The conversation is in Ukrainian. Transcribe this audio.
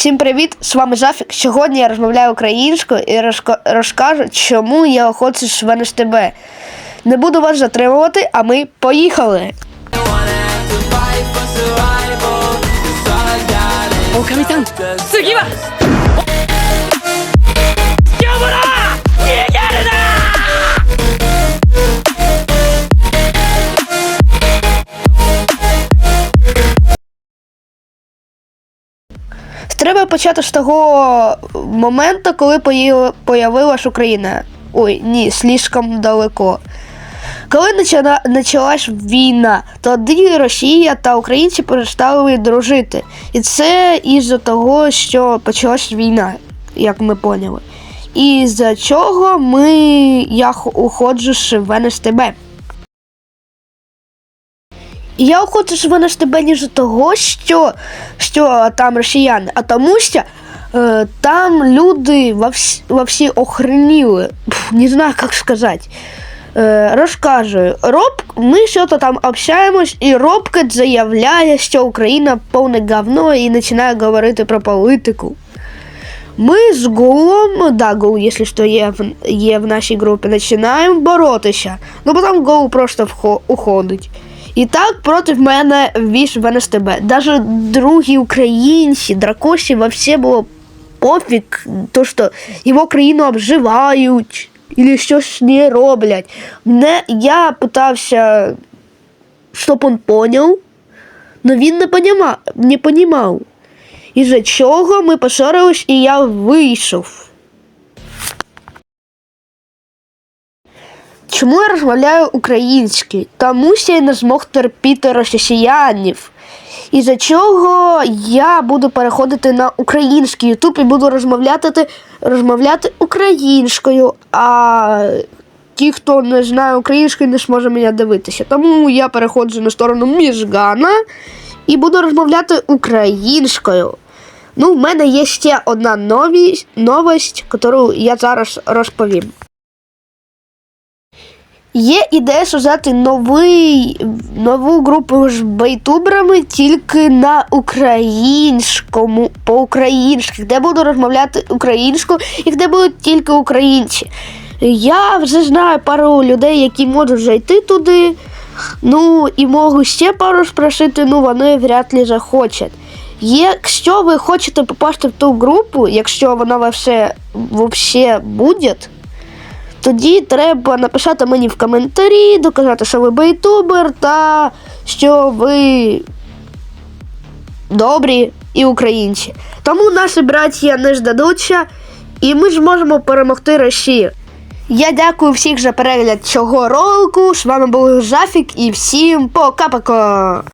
Всім привіт! З вами Зафік. Сьогодні я розмовляю українською і розка- розкажу, чому я охочусь з тебе. Не буду вас затримувати, а ми поїхали. おか Треба почати з того моменту, коли появилась Україна. Ой, ні, слишком далеко. Коли почалась війна, тоді Росія та українці перестали дружити. І це із-за того, що почалась війна, як ми поняли. І за чого ми я уходжу з ВНСТБ. Я охочу з ВНСТБ не з того, що, що там росіяни, а тому що е, там люди во, вс, во всі охреніли. Пф, не знаю, як сказати. Е, розказую. Роб, ми що-то там общаємось, і Робкет заявляє, що Україна повне говно і починає говорити про політику. Ми з Гулом, да, Гул, якщо що, є в, є в нашій групі, починаємо боротися. Ну, потім Гул просто вхо-. І так проти мене віж в НСТБ. Даже другі українці, дракоші, вообще було пофіг, то, що його країну обживають, або щось не роблять. Мене, я питався, щоб він поняв, але він не понімав. Не понімав. Із-за чого ми поссорились, і я вийшов. Чому я розмовляю українською? Тому що я не змог терпіти росіянів. І за чого я буду переходити на український Ютуб і буду розмовляти, розмовляти українською, а ті, хто не знає української, не зможе мене дивитися. Тому я переходжу на сторону Міжгана і буду розмовляти українською. Ну, в мене є ще одна новість, новость, яку я зараз розповім. Є ідея создати новий, нову групу з бейтуберами тільки на українському, по-українськи, де буду розмовляти українською і де будуть тільки українці. Я вже знаю пару людей, які можуть зайти туди. Ну і можу ще пару спросити, ну вони вряд ли захочуть. Якщо ви хочете попасти в ту групу, якщо вона вообще буде, тоді треба написати мені в коментарі, доказати, що ви бейтубер та що ви добрі і українці. Тому наші браття не здадуться, і ми зможемо перемогти Росію. Я дякую всіх за перегляд цього ролику. З вами був Жафік і всім пока-пока!